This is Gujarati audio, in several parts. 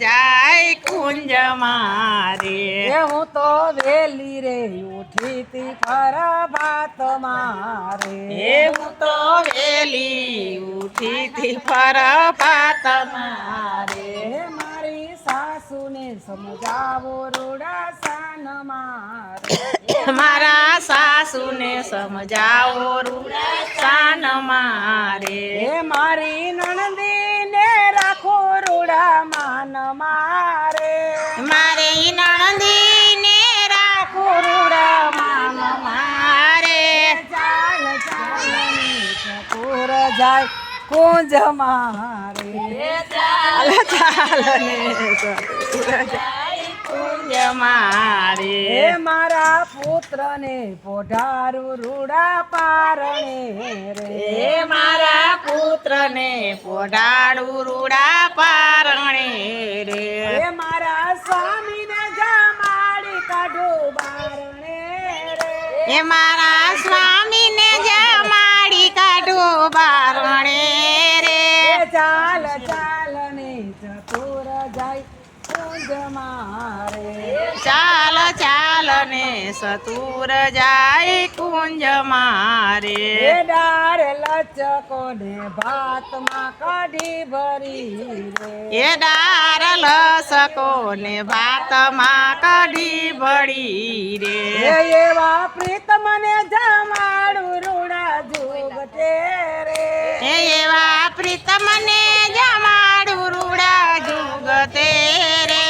જાય કુંજ મારે. હું તો વેલી રે ઉઠી તી પર ભાત મારે. હું તો વેલી ઉઠી તી ફરા ભાત મારે. મારી સાસુને સમજાવો રૂડા સાન મારે. મારા સાસુને સમજાવો રૂડા સાન મારે. મારી મારી મારે. મારે રાખો રૂડા માન મારે ચાલ ચાલ ને જાય કુંજ મારે. ચાલ ચાલ કુંજ મારે. મારા પુત્રને પોઢારું રૂડા પારણે. પોઢાડું રૂડા પારણે રે. મારા સ્વામી ને જમાડી કાઢો બારણે રે. એ મારા સ્વામીને જમાડી કાઢો બારણે રે. ચાલ ચાલ ને ચતુર જાય કુંજ મારે. ચાલ ચાલ ને સતુર જાય કુંજ મારે. ડાર લચકો ને ભાતમાં કઢી ભરી રે. એ ડાર લસકો ને ભાતમાં કઢી ભળી રે. એવા પ્રીત મને જમાડું રૂડા જુગટે રે એવા પ્રીત મને જમાડું રૂડા જુગતે રે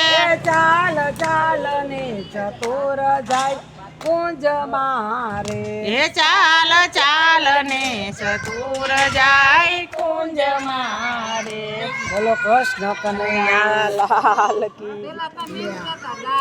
ચાલ ચાલ ને ચતુર જાય કુંજ મારે એ ચાલ ચાલ ને સતુર જાય કુંજ મારે. બોલો કૃષ્ણ કનૈયા લાલ કી.